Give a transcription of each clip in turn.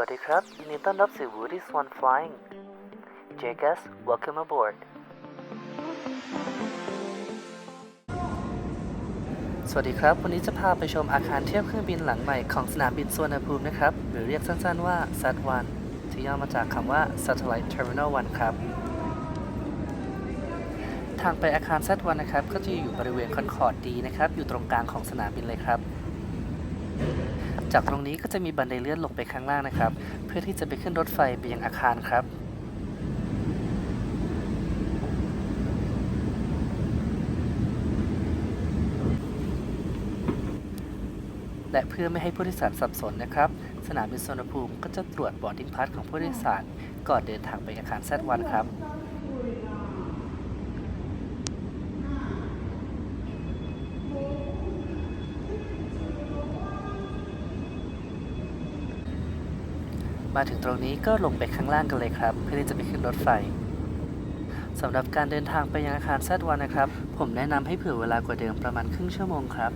วัสดีครับยินดีต้อนรับสู่ Woody Swan Flying Jagus welcome aboard สวัสดีครับ วันนี้จะพาไปชมอาคารเทียบเครื่องบินหลังใหม่ของสนามบินสุวรรณภูมินะครับ หรือเรียกสั้นๆว่า SAT-1 ที่ย่อมาจากคำว่า Satellite Terminal 1 ครับ ทางไปอาคาร SAT-1 นะครับ ก็จะอยู่บริเวณคอนคอร์ดดีนะครับ อยู่ตรงกลางของสนามบินเลยครับ จากตรงนี้ก็จะมีบันไดเลื่อนลงไปข้างล่างนะครับ เพื่อที่จะไปขึ้นรถไฟไปยังอาคารครับและเพื่อไม่ให้ผู้โดยสารสับสนนะครับ สนามบินสุวรรณภูมิก็จะตรวจบอร์ดิ้งพาสของผู้โดยสารก่อนเดินทางไปอาคาร Z1 ครับ มาถึงตรงนี้ก็ลงไปข้างล่างกันเลยครับ เพื่อที่จะไปขึ้นรถไฟสำหรับการเดินทางไปยังอาคาร Z1 นนะครับ ผมแนะนำให้เผื่อเวลากว่าเดิมประมาณครึ่งชั่วโมงครับ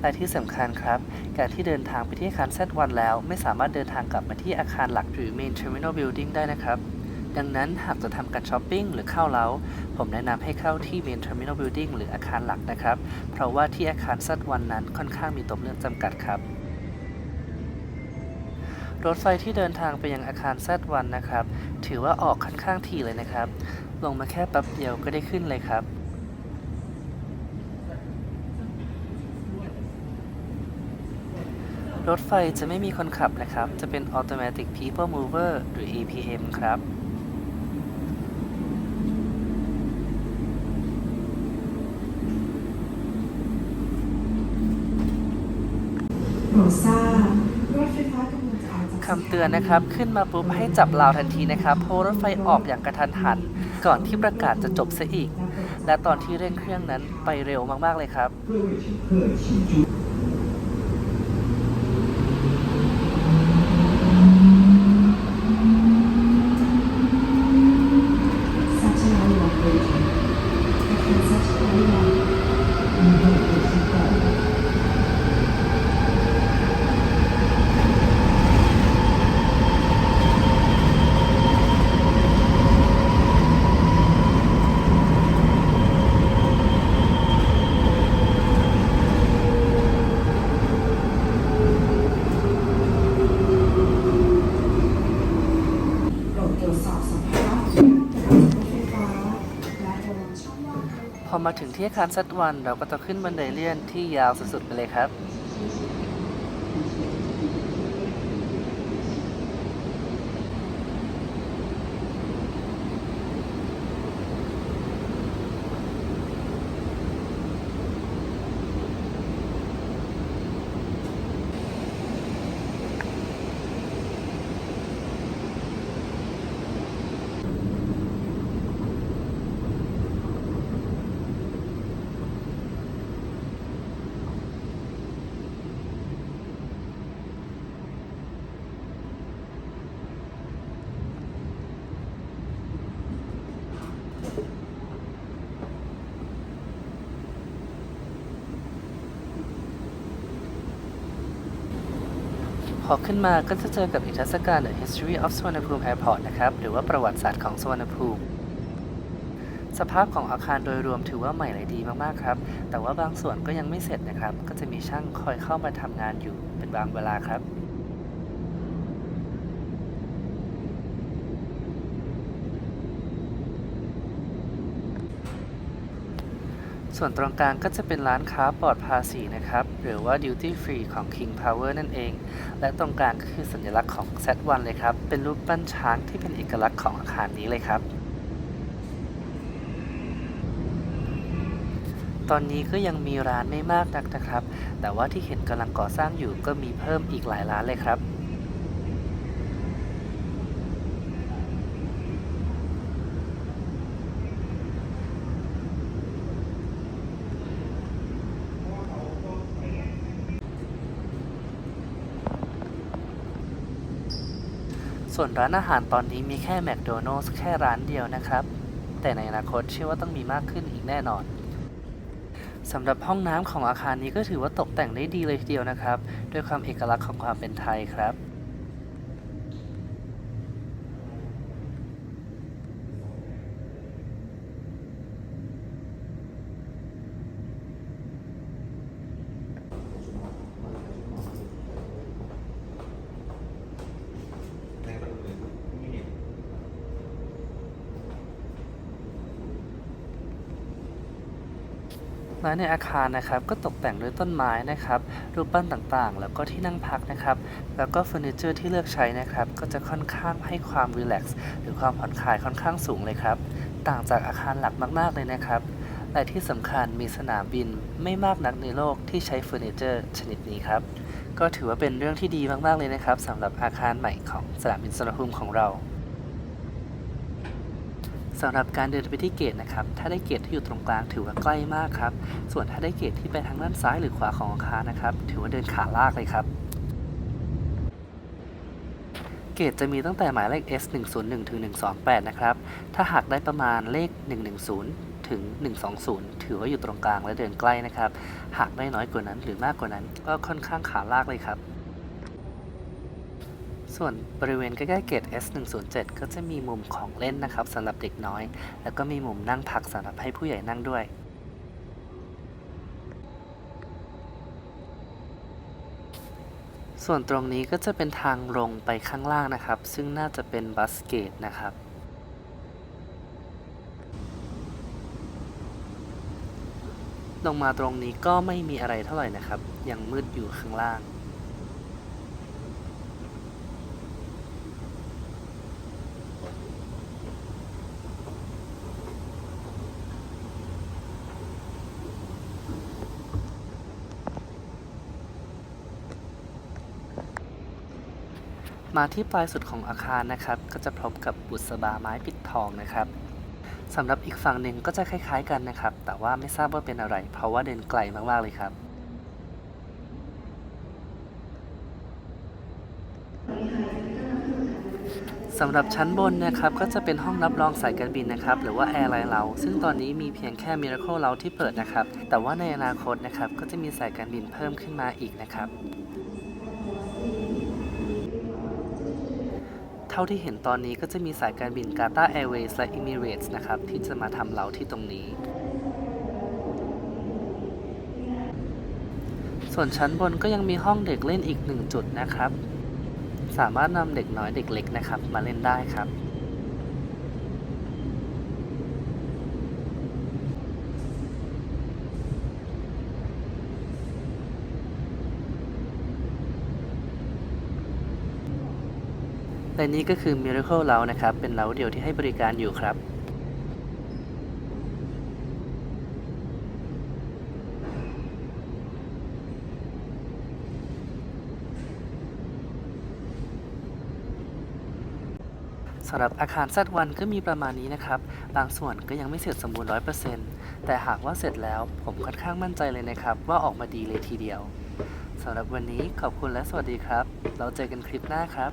และที่สำคัญครับ การที่เดินทางไปที่อาคาร Z1 แล้ว ไม่สามารถเดินทางกลับมาที่อาคารหลักหรือ Main Terminal Building ได้นะครับ ดังนั้นหากจะทำการช้อปปิ้งหรือเข้าเล้า ผมแนะนำให้เข้าที่ Main Terminal Building หรืออาคารหลักนะครับ เพราะว่าที่อาคาร Z1 นั้นค่อนข้างมีตัวเลือกจำกัดครับ รถไฟที่เดินทางไปยังอาคาร Z1 นะครับ ถือว่าออกค่อนข้างทีเลยนะครับ ลงมาแค่แป๊บเดียวก็ได้ขึ้นเลยครับรถไฟจะไม่มีคนขับนะครับ จะเป็น Automatic People Mover หรือ APM ครับ โปรดทราบรถไฟฟ้ากำลัง จะออกจากคำเตือนนะครับ ขึ้นมาปุ๊บให้จับราวทันทีนะครับเพราะรถไฟออกอย่างกระทันหัน ก่อนที่ประกาศจะจบซะอีก และตอนที่เร่งเครื่องนั้นไปเร็วมากๆเลยครับ มาถึงที่อาคารซัดวัน เราก็จะขึ้นบันไดเลื่อนที่ยาวสุดๆไปเลยครับ อขึ้นมาก็จะเจอกับนิทรรศการ The History of สุวรรณภูมิ Airport นะครับ หรือว่าประวัติศาสตร์ของสุวรรณภูมิ สภาพของอาคารโดยรวมถือว่าใหม่และดีมากๆครับ แต่ว่าบางส่วนก็ยังไม่เสร็จนะครับ ก็จะมีช่างคอยเข้ามาทำงานอยู่เป็นบางเวลาครับ ส่วนตรงกลางก็จะเป็นร้านค้าปลอดภาษีนะครับ หรือว่า duty free ของ King Power นั่นเอง และตรงกลางก็คือสัญลักษณ์ของ Z1 เลยครับ เป็นรูปปั้นช้างที่เป็นเอกลักษณ์ของอาคารนี้เลยครับ ตอนนี้ก็ยังมีร้านไม่มากนักนะครับ แต่ว่าที่เห็นกำลังก่อสร้างอยู่ก็มีเพิ่มอีกหลายร้านเลยครับ ส่วนร้านอาหารตอนนี้มีแค่แมคโดนัลส์แค่ร้านเดียวนะครับ แต่ในอนาคตเชื่อว่าต้องมีมากขึ้นอีกแน่นอนสำหรับห้องน้ำของอาคารนี้ก็ถือว่าตกแต่งได้ดีเลยทีเดียวนะครับ ด้วยความเอกลักษณ์ของความเป็นไทยครับ และในอาคารนะครับก็ตกแต่งด้วยต้นไม้นะครับรูปปั้นต่างๆ แล้วก็ที่นั่งพักนะครับ แล้วก็เฟอร์นิเจอร์ที่เลือกใช้นะครับ ก็จะค่อนข้างให้ความรีแลกซ์หรือความผ่อนคลายค่อนข้างสูงเลยครับ ต่างจากอาคารหลักมากๆเลยนะครับและที่สำคัญมีสนามบินไม่มากนักในโลกที่ใช้เฟอร์นิเจอร์ชนิดนี้ครับ ก็ถือว่าเป็นเรื่องที่ดีมากๆเลยนะครับสำหรับอาคารใหม่ของสนามบินสุวรรณภูมิของเรา สำหรับการเดินไปที่เกตนะครับ ถ้าได้เกตที่อยู่ตรงกลางถือว่าใกล้มากครับ ส่วนถ้าได้เกตที่ไปทางด้านซ้ายหรือขวาของอาคารนะครับ ถือว่าเดินขาลากเลยครับ เกตจะมีตั้งแต่หมายเลข S 1 0 1ถึง128 นะครับ ถ้าหากได้ประมาณเลข 110 ถึง 120 ถือว่าอยู่ตรงกลางและเดินใกล้นะครับ หากได้น้อยกว่านั้นหรือมากกว่านั้น ก็ค่อนข้างขาลากเลยครับ ส่วนบริเวณใกล้ๆเกต S107 ก็จะมีมุมของเล่นนะครับสำหรับเด็กน้อย แล้วก็มีมุมนั่งพักสำหรับให้ผู้ใหญ่นั่งด้วย ส่วนตรงนี้ก็จะเป็นทางลงไปข้างล่างนะครับ ซึ่งน่าจะเป็นบัสเกตนะครับลงมาตรงนี้ก็ไม่มีอะไรเท่าไหร่นะครับ ยังมืดอยู่ข้างล่าง มาที่ปลายสุดของอาคารนะครับ ก็จะพบกับบุษบาไม้ปิดทองนะครับสำหรับอีกฝั่งหนึ่งก็จะคล้ายๆกันนะครับ แต่ว่าไม่ทราบว่าเป็นอะไร เพราะว่าเดินไกลมากๆเลยครับสำหรับชั้นบนนะครับก็จะเป็นห้องรับรองสายการบินนะครับ หรือว่าแอร์ไลน์เราซึ่งตอนนี้มีเพียงแค่ Miracle เราที่เปิดนะครับ แต่ว่าในอนาคตนะครับก็จะมีสายการบินเพิ่มขึ้นมาอีกนะครับ เท่าที่เห็นตอนนี้ก็จะมีสายการบิน Qatar Airways และอิมิเรตส์นะครับ ที่จะมาทำเราที่ตรงนี้ ส่วนชั้นบนก็ยังมีห้องเด็กเล่นอีกหนึ่งจุดนะครับ สามารถนำเด็กน้อยเด็กเล็กนะครับ มาเล่นได้ครับ และนี่ก็คือ Miracle เรานะครับ เป็นเราเดียวที่ให้บริการอยู่ครับ สำหรับอาคาร Z1 ก็มีประมาณนี้นะครับ บางส่วนก็ยังไม่เสร็จสมบูรณ์ 100%แต่หากว่าเสร็จแล้วผมค่อนข้างมั่นใจเลยนะครับ ว่าออกมาดีเลยทีเดียวสำหรับวันนี้ขอบคุณและสวัสดีครับ เราเจอกันคลิปหน้าครับ